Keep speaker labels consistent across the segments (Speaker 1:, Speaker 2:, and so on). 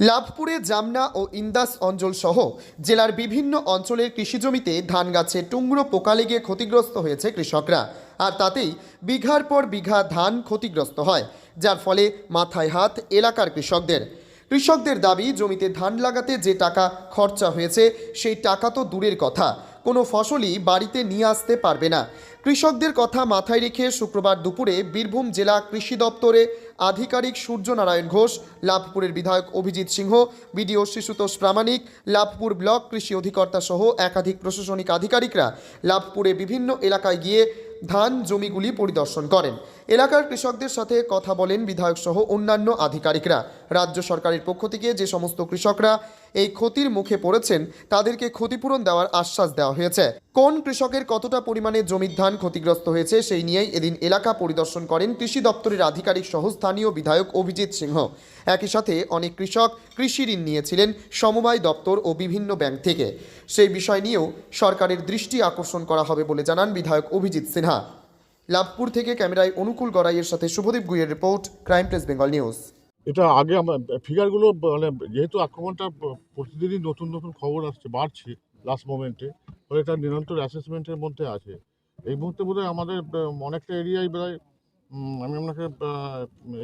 Speaker 1: লাভপুরে জামনা ও ইন্দাস অঞ্চল সহ জেলার বিভিন্ন অঞ্চলের কৃষিজমিতে ধান গাছে টুংরো পোকা লেগে ক্ষতিগ্রস্ত হয়েছে কৃষকরা। আর তাতেই বিঘার পর বিঘা ধান ক্ষতিগ্রস্ত হয়, যার ফলে মাথায় হাত এলাকার কৃষকদের। কৃষকদের দাবি, জমিতে ধান লাগাতে যে টাকা খরচা হয়েছে, সেই টাকা তো দূরের কথা। কোনো ফসলই বাড়িতে নিয়ে আসতে পারবে না। কৃষকদের কথা মাথায় রেখে শুক্রবার দুপুরে বীরভূম জেলা কৃষি দপ্তরে আধিকারিক সূর্যনারায়ণ ঘোষ, লাভপুরের বিধায়ক অভিজিৎ সিংহ, বিডিও শিশুতোষ প্রামাণিক, লাভপুর ব্লক কৃষি অধিকর্তা সহ একাধিক প্রশাসনিক আধিকারিকরা লাভপুরে বিভিন্ন এলাকায় গিয়ে ধান জমিগুলি পরিদর্শন করেন। এলাকার কৃষকদের সাথে কথা বলেন বিধায়ক সহ অন্যান্য আধিকারিকরা। রাজ্য সরকারের পক্ষ থেকে যে সমস্ত কৃষকরা এই ক্ষতির মুখে পড়েছেন, তাদেরকে ক্ষতিপূরণ দেওয়ার আশ্বাস দেওয়া হয়েছে। কোন কৃষকের কতটা পরিমাণে জমির ধান ক্ষতিগ্রস্ত হয়েছে, সেই নিয়েই এদিন এলাকা পরিদর্শন করেন কৃষি দপ্তরের আধিকারিক সহ স্থানীয় বিধায়ক অভিজিৎ সিংহ। একই সাথে অনেক কৃষক কৃষি ঋণ নিয়েছিলেন সমবায় দপ্তর ও বিভিন্ন ব্যাংক থেকে। সেই বিষয় নিয়েও সরকারের দৃষ্টি আকর্ষণ করা হবে বলে জানান বিধায়ক অভিজিৎ সিনহা। লাভপুর থেকে ক্যামেরায় অনুকূল গড়াইয়ের সাথে Subhadip গুইয়ের report crime press Bengal news.
Speaker 2: এটা আগে আমরা ফিগারগুলো মানে যেহেতু আক্রমণটা প্রতিদিনই নতুন নতুন খবর আসছে বাড়ছে লাস্ট মোমেন্টে ফলে এটা নিরন্তর অ্যাসেসমেন্টের মধ্যে আছে। এই মুহূর্তে বোধহয় আমাদের অনেকটা এরিয়ায় উম, আমি আপনাকে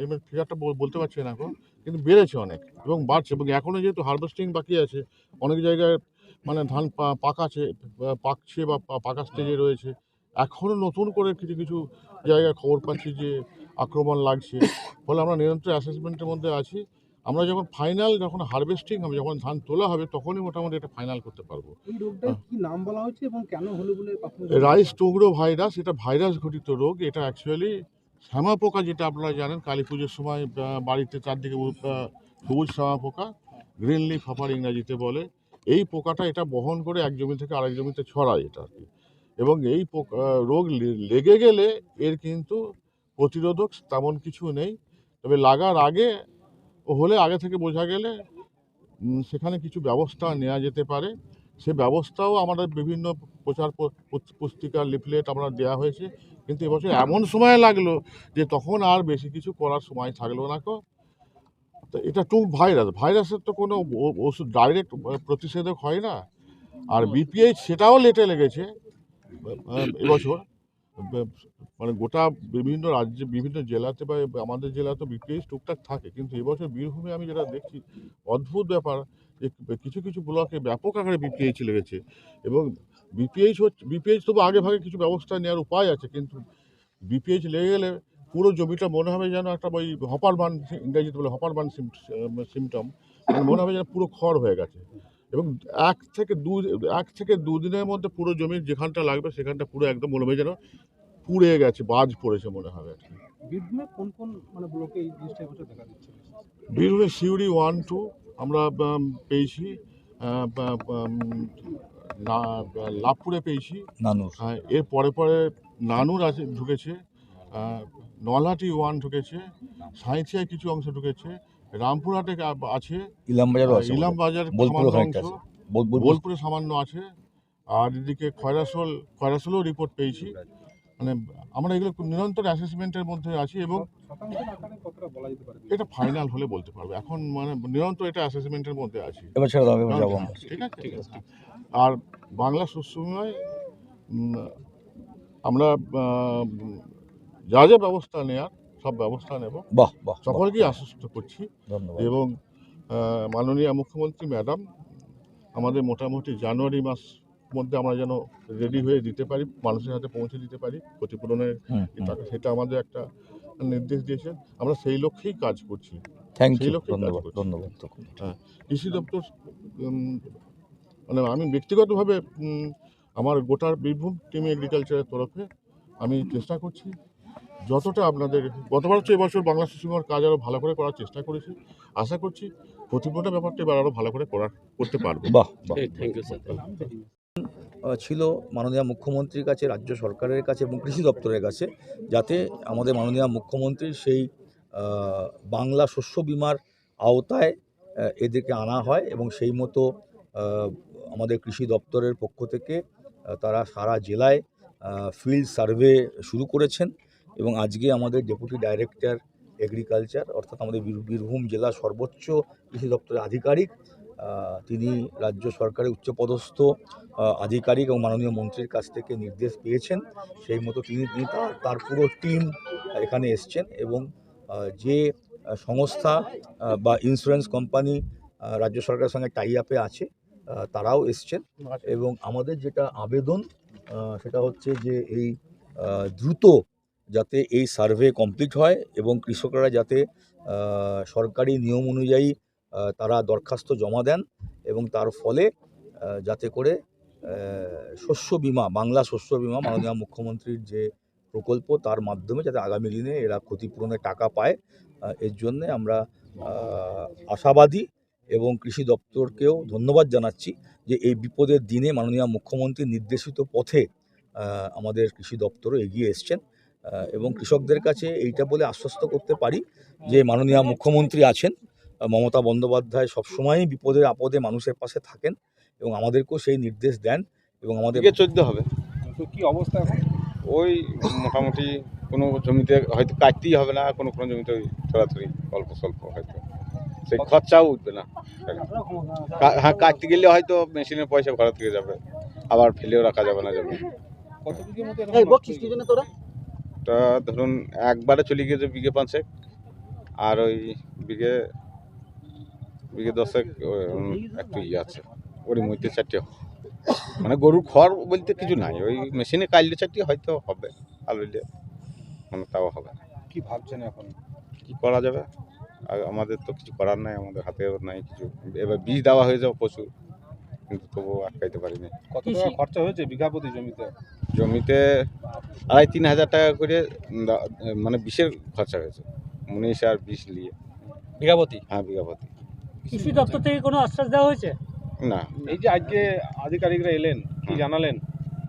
Speaker 2: এই ফিগারটা বলতে পারছি না এখন কিন্তু বেড়েছে অনেক এবং বাড়ছে এবং এখনও যেহেতু হারভেস্টিং বাকি আছে অনেক জায়গায় মানে ধান পাকাছে পাকছে বা পাকা স্টেজে রয়েছে এখনও নতুন করে কিছু কিছু জায়গায় খবর পাচ্ছি যে আক্রমণ লাগছে। ফলে আমরা নিরন্তর অ্যাসেসমেন্টের মধ্যে আছি। আমরা যখন ফাইনাল যখন হারভেস্টিং হবে যখন ধান তোলা হবে তখনই মোটামুটি এটা ফাইনাল করতে পারব। রাইস টুগরো ভাইরাস এটা ভাইরাস ঘটিত রোগ। এটা অ্যাকচুয়ালি শ্যামা পোকা যেটা আপনারা জানেন কালী পুজোর সময় বাড়িতে চারদিকে সবুজ শ্যামা পোকা গ্রিন লিফ হাফার ইংরাজিতে বলে। এই পোকাটা এটা বহন করে এক জমি থেকে আরেক জমিতে ছড়ায় এটা আর কি। এবং এই রোগ লেগে গেলে এর কিন্তু প্রতিরোধক তেমন কিছু নেই। তবে লাগার আগে হলে আগে থেকে বোঝা গেলে সেখানে কিছু ব্যবস্থা নেওয়া যেতে পারে। সে ব্যবস্থাও আমাদের বিভিন্ন প্রচার পুস্তিকা লিফলেট আমরা দেওয়া হয়েছে। কিন্তু এবছর এমন সময় লাগল যে তখন আর বেশি কিছু করার সময় থাকল না কো। তো এটা টু ভাইরাস। ভাইরাসের তো কোনো ওষুধ ডাইরেক্ট প্রতিষেধক হয় না। আর বিপিএইচ সেটাও লেটে লেগেছে। এবছর মানে গোটা বিভিন্ন রাজ্যে, বিভিন্ন জেলাতে বা আমাদের জেলাতে বিপিএইচ টুকটাক থাকে, কিন্তু এবছর বীরভূমে আমি যেটা দেখছি, অদ্ভুত ব্যাপার কিছু কিছু ব্লকে ব্যাপক আকারে বিপিএইচ লেগেছে এবং বিপিএইচ হচ্ছে, বিপিএইচ তবু আগে ভাগে কিছু ব্যবস্থা নেওয়ার উপায় আছে, কিন্তু বিপিএইচ লেগে গেলে পুরো জমিটা মনে হবে যেন একটা ওই হপার বান ইংরেজিতে বলে হপার বান সিমটম, মনে হবে যেন পুরো খড় হয়ে গেছে। এবং এক থেকে দু এক থেকে দুদিনের মধ্যে পুরো জমির যেখানটা লাগবে সেখানটা পুরো একদম মনে হবে যেন পুড়ে গেছে বাজ পড়েছে মনে হবে আর কি।
Speaker 3: বীরভূমে কোন কোন মানে ব্লকে এই জিনিসটা এবছর দেখা দিচ্ছে?
Speaker 2: বীরভূমে সিউড়ি ওয়ান টু আমরা পেয়েছি লাভপুরে পেয়েছি।
Speaker 4: নানুর।
Speaker 2: হ্যাঁ এর পরে পরে নানুর আছে ঢুকেছে আহ, নলহাটি ওয়ান ঢুকেছে সাঁইথিয়ায় কিছু অংশ ঢুকেছে রামপুরহাটে আছে
Speaker 4: ইলামবাজারও আছে
Speaker 2: ইলাম বাজার
Speaker 4: বোলপুরও
Speaker 2: সামান্য
Speaker 4: খানিকটা
Speaker 2: অংশ
Speaker 4: আছে। বোল- বোলপুর
Speaker 2: সামান্য আছে আর এদিকে খয়রাসোল খয়রাসোলও রিপোর্ট পেয়েছি। মানে আমরা এগুলো নিরন্তর অ্যাসেসমেন্টের মধ্যে আছি এবং এটা ফাইনাল হলে বলতে পারব। এখন মানে নিরন্তর এটা অ্যাসেসমেন্টের মধ্যে আছি। ঠিক আছে ঠিক আছে? আর বাংলা সুসময় আমরা যা যা ব্যবস্থা নেওয়ার সব ব্যবস্থা নেব।
Speaker 4: বাহ বাহ।
Speaker 2: সকলকেই আশ্বস্ত করছি।
Speaker 4: ধন্যবাদ।
Speaker 2: এবং মাননীয় মুখ্যমন্ত্রী ম্যাডাম আমাদের মোটামুটি জানুয়ারি মাস মধ্যে আমরা যেন রেডি হয়ে দিতে পারি মানুষের হাতে পৌঁছে দিতে পারি ক্ষতিপূরণের সেটা আমাদের একটা নির্দেশ দিয়েছেন। আমরা সেই লক্ষ্যেই কাজ করছি।
Speaker 4: থ্যাংক ইউ ধন্যবাদ। ধন্যবাদ।
Speaker 2: কৃষি দপ্তর মানে আমি ব্যক্তিগতভাবে আমার গোটা বীরভূম টিম এগ্রিকালচারের তরফে আমি চেষ্টা করছি যতটা আপনাদের গতবার হচ্ছে এবছর বাংলা শিশুমার কাজ আরও ভালো করে করার চেষ্টা করেছি। আশা করছি প্রতিপূর্ণ ব্যাপারটা এবার আরও ভালো করে করার করতে পারব।
Speaker 4: বাহ বাহ।
Speaker 5: থ্যাংক ইউ স্যার
Speaker 4: ছিল মাননীয় মুখ্যমন্ত্রীর কাছে রাজ্য সরকারের কাছে এবং কৃষি দপ্তরের কাছে যাতে আমাদের মাননীয় মুখ্যমন্ত্রীর সেই বাংলা শস্য বিমার আওতায় এদেরকে আনা হয় এবং সেই মতো আমাদের কৃষি দপ্তরের পক্ষ থেকে তারা সারা জেলায় ফিল্ড সার্ভে শুরু করেছেন। এবং আজকে আমাদের ডেপুটি ডাইরেক্টর এগ্রিকালচার অর্থাৎ আমাদের বীরভূম জেলা সর্বোচ্চ কৃষি দপ্তরের আধিকারিক তিনি রাজ্য সরকারের উচ্চপদস্থ আধিকারিক এবং মাননীয় মন্ত্রীর কাছ থেকে নির্দেশ পেয়েছেন। সেই মতো তিনি তার তার পুরো টিম এখানে এসছেন এবং যে সংস্থা বা ইন্স্যুরেন্স কোম্পানি রাজ্য সরকারের সঙ্গে টাই আপে আছে তারাও এসছেন। এবং আমাদের যেটা আবেদন সেটা হচ্ছে যে এই দ্রুত যাতে এই সার্ভে কমপ্লিট হয় এবং কৃষকরা যাতে সরকারি নিয়ম অনুযায়ী তারা দরখাস্ত জমা দেন এবং তার ফলে যাতে করে শস্য বিমা, বাংলা শস্য বিমা মাননীয় মুখ্যমন্ত্রীর যে প্রকল্প তার মাধ্যমে যাতে আগামী দিনে এরা ক্ষতিপূরণের টাকা পায় এর জন্যে আমরা আশাবাদী এবং কৃষি দপ্তরকেও ধন্যবাদ জানাচ্ছি যে এই বিপদের দিনে মাননীয় মুখ্যমন্ত্রীর নির্দেশিত পথে আমাদের কৃষি দপ্তরও এগিয়ে এসছেন। এবং কৃষকদের কাছে এইটা বলে আশ্বস্ত করতে পারি যে মাননীয় মুখ্যমন্ত্রী আছেন মমতা বন্দ্যোপাধ্যায় সবসময়ই বিপদে আপদে মানুষের পাশে থাকেন এবং আমাদেরকেও সেই নির্দেশ দেন এবং আমাদের
Speaker 5: চোদ্দ হবে।
Speaker 3: তো কি অবস্থা এখন?
Speaker 5: ওই মোটামুটি কোনো জমিতে হয়তো কাটতেই হবে না কোনো কোনো জমিতে ওই ছড়াছড়ি অল্প স্বল্প হয়তো। সেই খরচাও উঠবে না। হ্যাঁ কাটতে গেলে হয়তো মেশিনের পয়সা ঘর থেকে যাবে আবার ফেলেও রাখা যাবে না জমি।
Speaker 3: কত মতো
Speaker 5: তা ধরুন একবারে চলে গিয়েছে বিঘে পাঁচেক আর ওই বিঘে বিঘে দশেক একটু ইয়ে আছে। ওর মধ্যে চারটে মানে গরুর খড় বলতে কিছু নাই। ওই মেশিনে কাটলে চারটে হয়তো হবে আলুলে মানে তাও হবে।
Speaker 3: কি ভাবছেন এখন?
Speaker 5: কি করা যাবে? আর আমাদের তো কিছু করার নাই আমাদের হাতেও নাই কিছু। এবার বীজ দেওয়া হয়ে যাবে প্রচুর কিন্তু তবুও আটকাইতে পারিনি।
Speaker 3: কত টাকা খরচা হয়েছে বিঘা প্রতি জমিতে?
Speaker 5: জমিতে আড়াই তিন হাজার টাকা করে মানে বিষের খরচা হয়েছে। উনিশ আর বিশ নিয়ে।
Speaker 6: বিঘাপতি?
Speaker 5: হ্যাঁ বিঘাপতি।
Speaker 6: কৃষি দপ্তর থেকে কোনো আশ্বাস দেওয়া হয়েছে?
Speaker 5: না।
Speaker 3: এই যে আজকে আধিকারিকরা এলেন কি জানালেন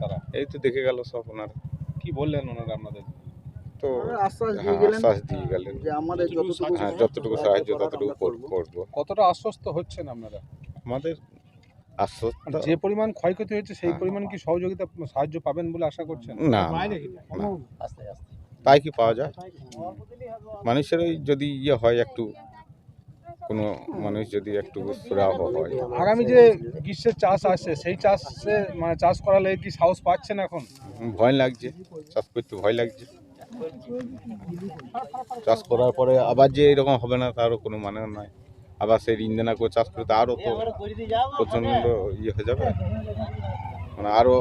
Speaker 3: তারা?
Speaker 5: এই তো দেখে গেল সব ওনারা।
Speaker 3: কি বললেন ওনারা আপনাদের?
Speaker 5: তো
Speaker 7: আশ্বাস
Speaker 5: হ্যাঁ
Speaker 7: দিয়ে গেলেন
Speaker 5: আশ্বাস দিয়ে গেলেন।
Speaker 7: যে আমাদের যতটুকু
Speaker 5: হ্যাঁ সাহায্য ততটুকু।
Speaker 7: করব।
Speaker 3: কতটা আশ্বস্ত হচ্ছেন আপনারা?
Speaker 5: আমাদের
Speaker 3: মানে যে পরিমাণ ক্ষয়ক্ষতি হয়েছে সেই
Speaker 5: হ্যাঁ।
Speaker 3: পরিমাণ কি সহযোগিতা সাহায্য পাবেন বলে আশা করছেন?
Speaker 5: না। তাই কি পাওয়া যায়? মানুষের ওই যদি ইয়ে হয় একটু কোনো মানুষ যদি একটু সুরাহ হয়।
Speaker 3: আগামী যে গ্রীষ্মের চাষ আসছে সেই চাষে মানে চাষ করালে কি সাহস পাচ্ছেন এখন?
Speaker 5: ভয় লাগছে চাষ করতে ভয় লাগছে। চাষ করার পরে আবার যে এরকম হবে না তারও কোনো মানে নাই আবার সেই ইঞ্জনা করে চাষ করতে আরও তো প্রচণ্ড ইয়ে হয়ে যাবে। মানে আরও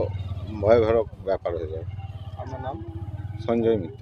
Speaker 5: ভয় ভয় ব্যাপার হয়ে যাবে।
Speaker 3: আপনার নাম?
Speaker 5: সঞ্জয় মিত্র।